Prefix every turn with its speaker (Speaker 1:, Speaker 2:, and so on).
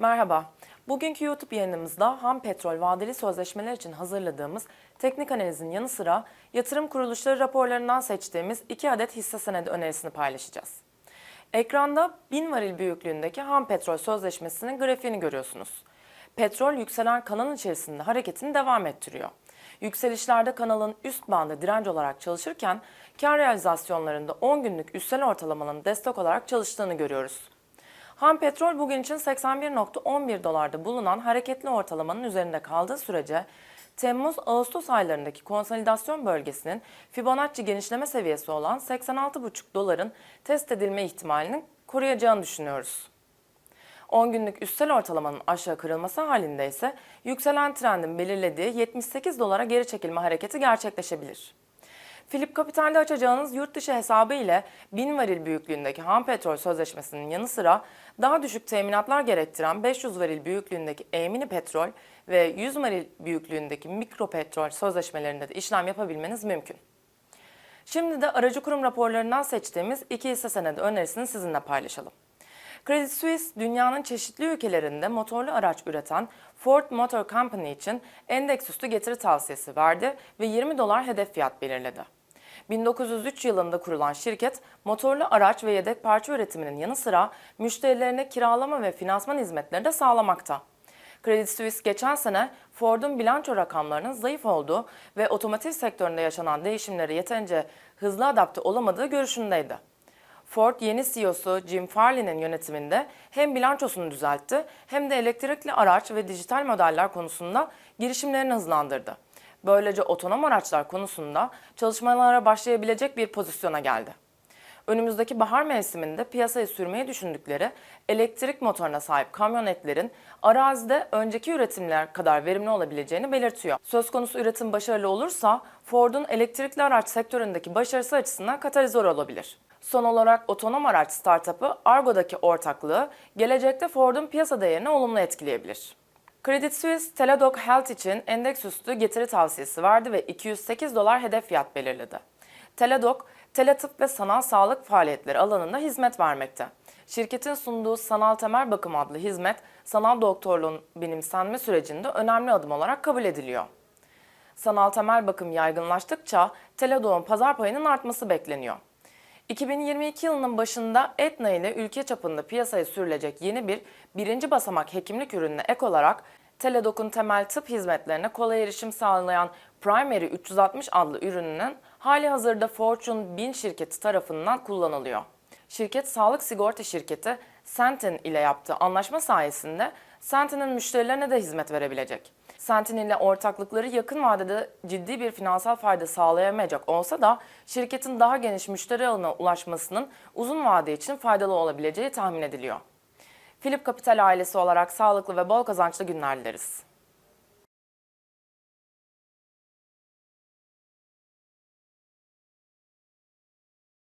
Speaker 1: Merhaba. Bugünkü YouTube yayınımızda ham petrol vadeli sözleşmeler için hazırladığımız teknik analizin yanı sıra yatırım kuruluşları raporlarından seçtiğimiz iki adet hisse senedi önerisini paylaşacağız. Ekranda 1000 varil büyüklüğündeki ham petrol sözleşmesinin grafiğini görüyorsunuz. Petrol yükselen kanal içerisinde hareketini devam ettiriyor. Yükselişlerde kanalın üst bandı direnç olarak çalışırken kar realizasyonlarında 10 günlük üstel ortalamanın destek olarak çalıştığını görüyoruz. Ham petrol bugün için 81.11 dolarda bulunan hareketli ortalamanın üzerinde kaldığı sürece Temmuz-Ağustos aylarındaki konsolidasyon bölgesinin Fibonacci genişleme seviyesi olan 86.5 doların test edilme ihtimalini koruyacağını düşünüyoruz. 10 günlük üstel ortalamanın aşağı kırılması halinde ise yükselen trendin belirlediği 78 dolara geri çekilme hareketi gerçekleşebilir. Philip Capital'de açacağınız yurt dışı hesabı ile 1000 varil büyüklüğündeki ham petrol sözleşmesinin yanı sıra daha düşük teminatlar gerektiren 500 varil büyüklüğündeki e-mini petrol ve 100 varil büyüklüğündeki mikro petrol sözleşmelerinde de işlem yapabilmeniz mümkün. Şimdi de aracı kurum raporlarından seçtiğimiz iki hisse senedi önerisini sizinle paylaşalım. Credit Suisse, dünyanın çeşitli ülkelerinde motorlu araç üreten Ford Motor Company için endeks üstü getiri tavsiyesi verdi ve 20 dolar hedef fiyat belirledi. 1903 yılında kurulan şirket, motorlu araç ve yedek parça üretiminin yanı sıra müşterilerine kiralama ve finansman hizmetleri de sağlamakta. Credit Suisse geçen sene Ford'un bilanço rakamlarının zayıf olduğu ve otomotiv sektöründe yaşanan değişimlere yeterince hızlı adapte olamadığı görüşündeydi. Ford yeni CEO'su Jim Farley'nin yönetiminde hem bilançosunu düzeltti hem de elektrikli araç ve dijital modeller konusunda girişimlerini hızlandırdı. Böylece otonom araçlar konusunda çalışmalara başlayabilecek bir pozisyona geldi. Önümüzdeki bahar mevsiminde piyasaya sürmeyi düşündükleri elektrik motoruna sahip kamyonetlerin arazide önceki üretimler kadar verimli olabileceğini belirtiyor. Söz konusu üretim başarılı olursa Ford'un elektrikli araç sektöründeki başarısı açısından katalizör olabilir. Son olarak otonom araç startup'ı Argo'daki ortaklığı gelecekte Ford'un piyasa değerini olumlu etkileyebilir. Credit Suisse, Teladoc Health için endeks üstü getiri tavsiyesi verdi ve 208 dolar hedef fiyat belirledi. Teladoc, teletıp ve sanal sağlık faaliyetleri alanında hizmet vermekte. Şirketin sunduğu Sanal Temel Bakım adlı hizmet, sanal doktorluğun benimsenme sürecinde önemli adım olarak kabul ediliyor. Sanal temel bakım yaygınlaştıkça Teladoc'un pazar payının artması bekleniyor. 2022 yılının başında Etna ile ülke çapında piyasaya sürülecek yeni bir birinci basamak hekimlik ürününe ek olarak Teladoc'un temel tıp hizmetlerine kolay erişim sağlayan Primary 360 adlı ürününün hali hazırda Fortune 1000 şirketi tarafından kullanılıyor. Şirket sağlık sigorta şirketi Sentin ile yaptığı anlaşma sayesinde Sentin'in müşterilerine de hizmet verebilecek. Sentin ile ortaklıkları yakın vadede ciddi bir finansal fayda sağlayamayacak olsa da şirketin daha geniş müşteri ağına ulaşmasının uzun vade için faydalı olabileceği tahmin ediliyor. Philip Capital ailesi olarak sağlıklı ve bol kazançlı günler dileriz.